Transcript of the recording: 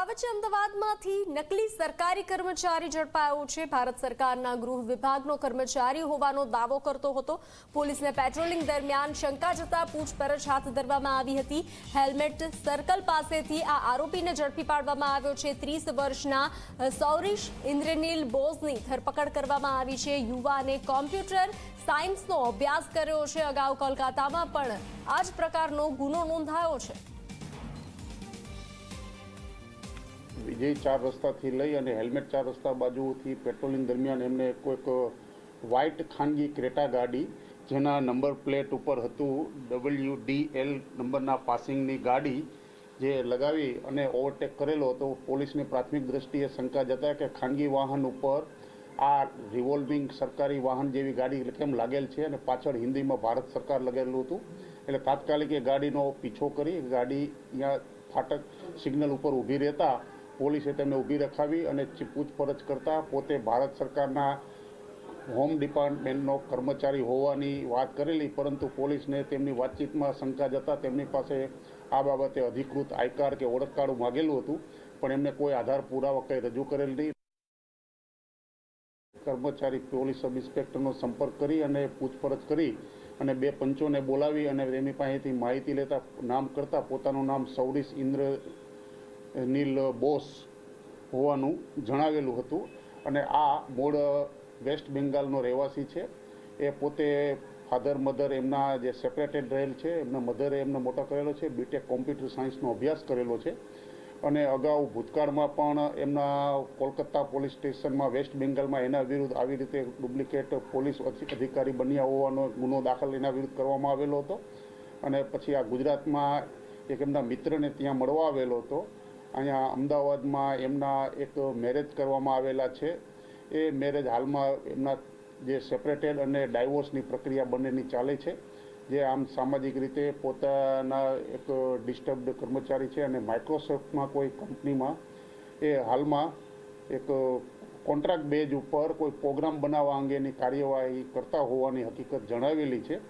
છે અમદાવાદમાંથી નકલી સરકારી કર્મચારી ઝડપાયો છે. ભારત સરકારના ગૃહ વિભાગનો કર્મચારી હોવાનો દાવો કરતો હતો. પોલીસને પેટ્રોલિંગ દરમિયાન શંકા જતા પૂછપરછ હાથ ધરવામાં આવી હતી. હેલ્મેટ સર્કલ પાસેથી આ આરોપીને ઝડપી પાડવામાં આવ્યો છે. ત્રીસ વર્ષના સૌરીશ ઇન્દ્રનીલ બોઝની ધરપકડ કરવામાં આવી છે. યુવાને કોમ્પ્યુટર સાયન્સનો અભ્યાસ કર્યો છે. અગાઉ કોલકાતામાં પણ આ જ પ્રકારનો ગુનો નોંધાયો છે. વિજય ચાર રસ્તાથી લઈ અને હેલ્મેટ ચાર રસ્તા બાજુથી પેટ્રોલિંગ દરમિયાન એમને કોઈક વ્હાઇટ ખાનગી ક્રેટા ગાડી, જેના નંબર પ્લેટ ઉપર હતું ડબલ્યુ ડી એલ નંબરના પાસિંગની ગાડી, જે લગાવી અને ઓવરટેક કરેલો હતો. પોલીસની પ્રાથમિક દ્રષ્ટિએ શંકા જતા કે ખાનગી વાહન ઉપર આ રિવોલ્વિંગ સરકારી વાહન જેવી ગાડી કેમ લાગેલ છે અને પાછળ હિન્દીમાં ભારત સરકાર લગેલું હતું. એટલે તાત્કાલિક એ ગાડીનો પીછો કરી, ગાડી અહીંયા ફાટક સિગ્નલ ઉપર ઊભી રહેતા પોલીસે તેમને ઊભી રખાવી અને પૂછપરછ કરતા પોતે ભારત સરકારના હોમ ડિપાર્ટમેન્ટનો કર્મચારી હોવાની વાત કરેલી, પરંતુ પોલીસને તેમની વાતચીતમાં શંકા જતા તેમની પાસે આ બાબતે અધિકૃત આયકાર કે ઓળખ કાર્ડ માગેલું હતું, પણ એમને કોઈ આધાર પુરાવા કંઈ રજૂ કરેલ નહીં. કર્મચારી પોલીસ સબ ઇન્સ્પેક્ટરનો સંપર્ક કરી અને પૂછપરછ કરી અને બે પંચોને બોલાવી અને તેમની પાસેથી માહિતી લેતા, નામ કરતાં પોતાનું નામ સૌરીશ ઇન્દ્ર નીલ બોસ હોવાનું જણાવેલું હતું અને આ મૂળ વેસ્ટ બેંગાલનો રહેવાસી છે. એ પોતે ફાધર, મધર એમના જે સેપરેટેડ રહેલ છે, એમના મધરે એમને મોટો કરેલો છે. બીટેક કોમ્પ્યુટર સાયન્સનો અભ્યાસ કરેલો છે. અને અગાઉ ભૂતકાળમાં પણ એમના કોલકાતા પોલીસ સ્ટેશનમાં વેસ્ટ બેંગાલમાં એના વિરુદ્ધ આવી રીતે ડુપ્લિકેટ પોલીસ અધિકારી બન્યા હોવાનો ગુનો દાખલ એના વિરુદ્ધ કરવામાં આવેલો હતો. અને પછી આ ગુજરાતમાં એક એમના મિત્રને ત્યાં મળવા આવેલો હતો. અહીંયા અમદાવાદમાં એમના એક મેરેજ કરવામાં આવેલા છે. એ મેરેજ હાલમાં એમના જે સેપરેટેડ અને ડાયવોર્સની પ્રક્રિયા બંનેની ચાલે છે. જે આમ સામાજિક રીતે પોતાના એક ડિસ્ટર્બડ કર્મચારી છે અને માઇક્રોસોફ્ટમાં કોઈ કંપનીમાં એ હાલમાં એક કોન્ટ્રાક્ટ બેઝ ઉપર કોઈ પ્રોગ્રામ બનાવવા અંગેની કાર્યવાહી કરતા હોવાની હકીકત જણાવેલી છે.